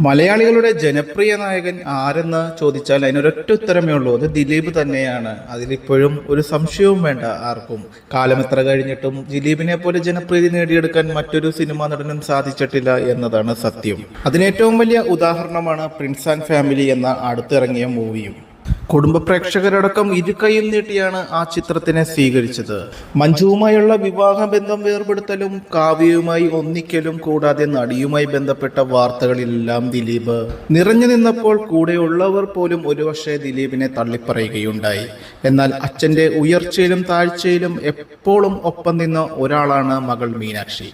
മലയാളികളുടെ ജനപ്രിയ നായകൻ ആരെന്ന് ചോദിച്ചാൽ അതിനൊരൊറ്റ ഉത്തരമേ ഉള്ളൂ. അത് ദിലീപ് തന്നെയാണ്. അതിലിപ്പോഴും ഒരു സംശയവും വേണ്ട ആർക്കും. കാലം എത്ര കഴിഞ്ഞിട്ടും ദിലീപിനെ പോലെ ജനപ്രീതി നേടിയെടുക്കാൻ മറ്റൊരു സിനിമാ നടനും സാധിച്ചിട്ടില്ല എന്നതാണ് സത്യം. അതിനേറ്റവും വലിയ ഉദാഹരണമാണ് പ്രിൻസ് ആൻഡ് ഫാമിലി എന്ന അടുത്തിറങ്ങിയ മൂവിയും. കുടുംബ പ്രേക്ഷകരടക്കം ഇരുകൈയും നീട്ടിയാണ് ആ ചിത്രത്തിനെ സ്വീകരിച്ചത്. മഞ്ജുവുമായുള്ള വിവാഹ ബന്ധം വേർപെടുത്തലും കാവ്യയുമായി ഒന്നിക്കലും കൂടാതെ നടിയുമായി ബന്ധപ്പെട്ട വാർത്തകളിലെല്ലാം ദിലീപ്. നിറഞ്ഞു നിന്നപ്പോൾ കൂടെയുള്ളവർ പോലും ഒരുപക്ഷെ ദിലീപിനെ തള്ളിപ്പറയുകയുണ്ടായി. എന്നാൽ അച്ഛന്റെ ഉയർച്ചയിലും താഴ്ചയിലും എപ്പോഴും ഒപ്പം നിന്ന ഒരാളാണ് മകൾ മീനാക്ഷി.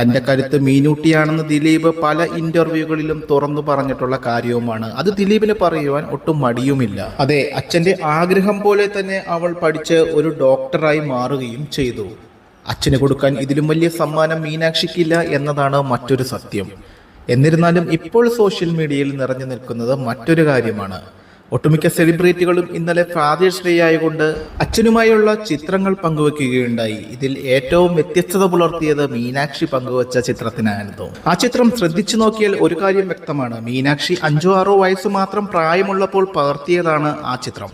തന്റെ കരുത്ത് മീനൂട്ടിയാണെന്ന് ദിലീപ് പല ഇന്റർവ്യൂകളിലും തുറന്നു പറഞ്ഞിട്ടുള്ള കാര്യവുമാണ്. അത് ദിലീപിന് പറയുവാൻ ഒട്ടും മടിയുമില്ല. അതെ അച്ഛന്റെ ആഗ്രഹം പോലെ തന്നെ അവൾ പഠിച്ച് ഒരു ഡോക്ടറായി മാറുകയും ചെയ്തു. അച്ഛന് കൊടുക്കാൻ ഇതിലും വലിയ സമ്മാനം മീനാക്ഷിക്കില്ല എന്നതാണ് മറ്റൊരു സത്യം. എന്നിരുന്നാലും ഇപ്പോൾ സോഷ്യൽ മീഡിയയിൽ നിറഞ്ഞു നിൽക്കുന്നത് മറ്റൊരു കാര്യമാണ്. ഒട്ടുമിക്ക സെലിബ്രിറ്റികളും ഇന്നലെ ഫാദേഴ്സ് ഡേ ആയതുകൊണ്ട് അച്ഛനുമായുള്ള ചിത്രങ്ങൾ പങ്കുവെക്കുകയുണ്ടായി. ഇതിൽ ഏറ്റവും വ്യത്യസ്തത പുലർത്തിയത് മീനാക്ഷി പങ്കുവച്ച ചിത്രത്തിനായിരുന്നു. ആ ചിത്രം ശ്രദ്ധിച്ചു നോക്കിയാൽ ഒരു കാര്യം വ്യക്തമാണ്. മീനാക്ഷി അഞ്ചോ ആറോ വയസ്സ് മാത്രം പ്രായമുള്ളപ്പോൾ പകർത്തിയതാണ് ആ ചിത്രം.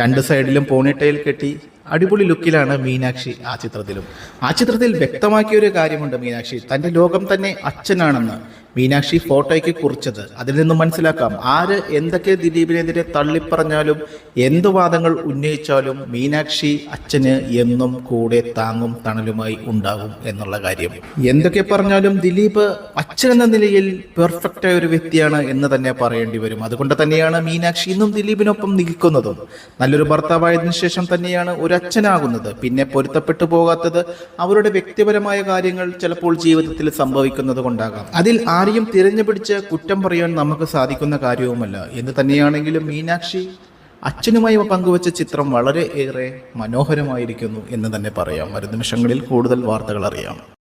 രണ്ട് സൈഡിലും പോണിട്ടയിൽ കെട്ടി അടിപൊളി ലുക്കിലാണ് മീനാക്ഷി ആ ചിത്രത്തിലും. ആ ചിത്രത്തിൽ വ്യക്തമാക്കിയ ഒരു കാര്യമുണ്ട് മീനാക്ഷി. തന്റെ ലോകം തന്നെ അച്ഛനാണെന്ന് മീനാക്ഷി ഫോട്ടോയ്ക്ക് കുറിച്ചത് അതിൽ നിന്നും മനസ്സിലാക്കാം. ആര് എന്തൊക്കെ ദിലീപിനെതിരെ തള്ളിപ്പറഞ്ഞാലും എന്ത് വാദങ്ങൾ ഉന്നയിച്ചാലും മീനാക്ഷി അച്ഛന് എന്നും കൂടെ താങ്ങും തണലുമായി ഉണ്ടാകും എന്നുള്ള കാര്യം. എന്തൊക്കെ പറഞ്ഞാലും ദിലീപ് അച്ഛൻ എന്ന നിലയിൽ പെർഫെക്റ്റ് ആയ ഒരു വ്യക്തിയാണ് എന്ന് തന്നെ പറയേണ്ടി വരും. അതുകൊണ്ട് തന്നെയാണ് മീനാക്ഷി ഇന്നും ദിലീപിനൊപ്പം നിൽക്കുന്നതും. നല്ലൊരു ഭർത്താവായതിനു ശേഷം തന്നെയാണ് ഒരു അച്ഛനാകുന്നത് പിന്നെ പൊരുത്തപ്പെട്ടു പോകാത്തത് അവരുടെ വ്യക്തിപരമായ കാര്യങ്ങൾ ചിലപ്പോൾ ജീവിതത്തിൽ സംഭവിക്കുന്നത് കൊണ്ടാകാം. അതിൽ ആരെയും തിരഞ്ഞു പിടിച്ച് കുറ്റം പറയാൻ നമുക്ക് സാധിക്കുന്ന കാര്യവുമല്ല. എന്ന് തന്നെയാണെങ്കിലും മീനാക്ഷി അച്ഛനുമായി പങ്കുവച്ച ചിത്രം വളരെ ഏറെ മനോഹരമായിരിക്കുന്നു എന്ന് തന്നെ പറയാം. വരും നിമിഷങ്ങളിൽ കൂടുതൽ വാർത്തകൾ അറിയാം.